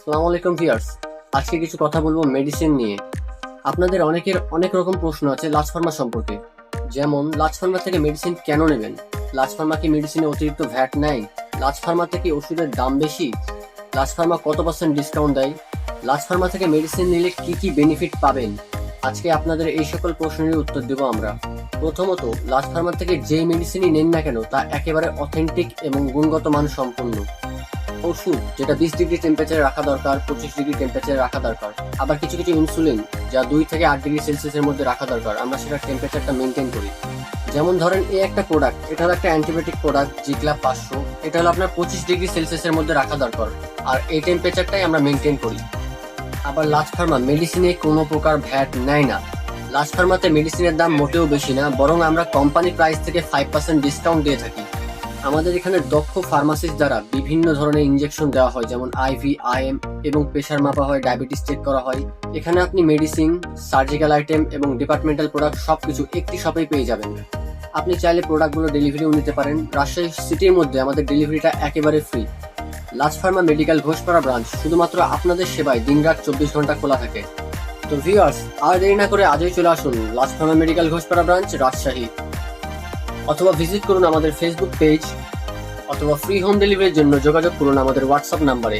সালামু আলাইকুম ভিউয়ার্স। আজকে কিছু কথা বলব মেডিসিন নিয়ে। আপনাদের অনেকের অনেক রকম প্রশ্ন আছে লাজ ফার্মা সম্পর্কে। যেমন লাজ ফার্মা থেকে মেডিসিন কেন নেবেন? লাজ ফার্মা কি মেডিসিনে অতিরিক্ত ভ্যাট নেয়? লাজ ফার্মা থেকে ওষুধের দাম বেশি? লাজ ফার্মা কত পার্সেন্ট ডিসকাউন্ট দেয়? লাজ ফার্মা থেকে মেডিসিন নিলে কি কি বেনিফিট পাবেন? আজকে আপনাদের এই সকল প্রশ্নের উত্তর দেব আমরা। প্রথমত লাজ ফার্মা থেকে যে মেডিসিনই নেন না কেন, তা একেবারে অথেন্টিক এবং গুণগত মান সম্পন্ন ওষুধ যেটা বিশ ডিগ্রি টেম্পারেচারে রাখা দরকার, পঁচিশ ডিগ্রি টেম্পারেচারে রাখা দরকার। আবার কিছু কিছু ইনসুলিন যা দুই থেকে আট ডিগ্রি সেলসিয়াসের মধ্যে রাখা দরকার। আমরা সেটার টেম্পারেচারটা মেনটেন করি। যেমন ধরেন এই একটা প্রোডাক্ট এটা হলো একটা অ্যান্টিবায়োটিক প্রোডাক্ট জিগলা পাঁচশো। এটা হলো আপনার পঁচিশ ডিগ্রি সেলসিয়াসের মধ্যে রাখা দরকার। আর এই টেম্পারেচারটাই আমরা মেনটেন করি। আবার লাস্ট ফার্মা মেডিসিনে কোনো প্রকার ভ্যাট নেয় না। লাস্ট ফার্মাতে মেডিসিনের দাম মোটেও বেশি না, বরং আমরা কোম্পানি প্রাইস থেকে ফাইভ পার্সেন্ট ডিসকাউন্ট দিয়ে থাকি। আমাদের এখানে দক্ষ ফার্মাসিস্ট দ্বারা বিভিন্ন ধরনের ইনজেকশন দেওয়া হয়, যেমন আইভি আইএম এবং প্রেশার মাপা হয় ডায়াবেটিস চেক করা হয়। এখানে আপনি মেডিসিন সার্জিক্যাল আইটেম এবং ডিপার্টমেন্টাল প্রোডাক্ট সবকিছু একটি শপেই পেয়ে যাবেন। আপনি চাইলে প্রোডাক্টগুলো ডেলিভারিও নিতে পারেন। রাজশাহী সিটির মধ্যে আমাদের ডেলিভারিটা একেবারে ফ্রি লাজ ফার্মা মেডিকেল ঘোষপাড়া ব্রাঞ্চ শুধুমাত্র আপনাদের সেবায় দিনরাত চব্বিশ ঘণ্টা খোলা থাকে। তো ভিউয়ার্স আর দেরি না করে আজই চলে আসুন Laz pharma medical Ghoshpara branch Rajshahi. অথবা ভিজিট করুন আমাদের ফেসবুক পেজ অথবা ফ্রি হোম ডেলিভারির জন্য যোগাযোগ করুন আমাদের হোয়াটসঅ্যাপ নাম্বারে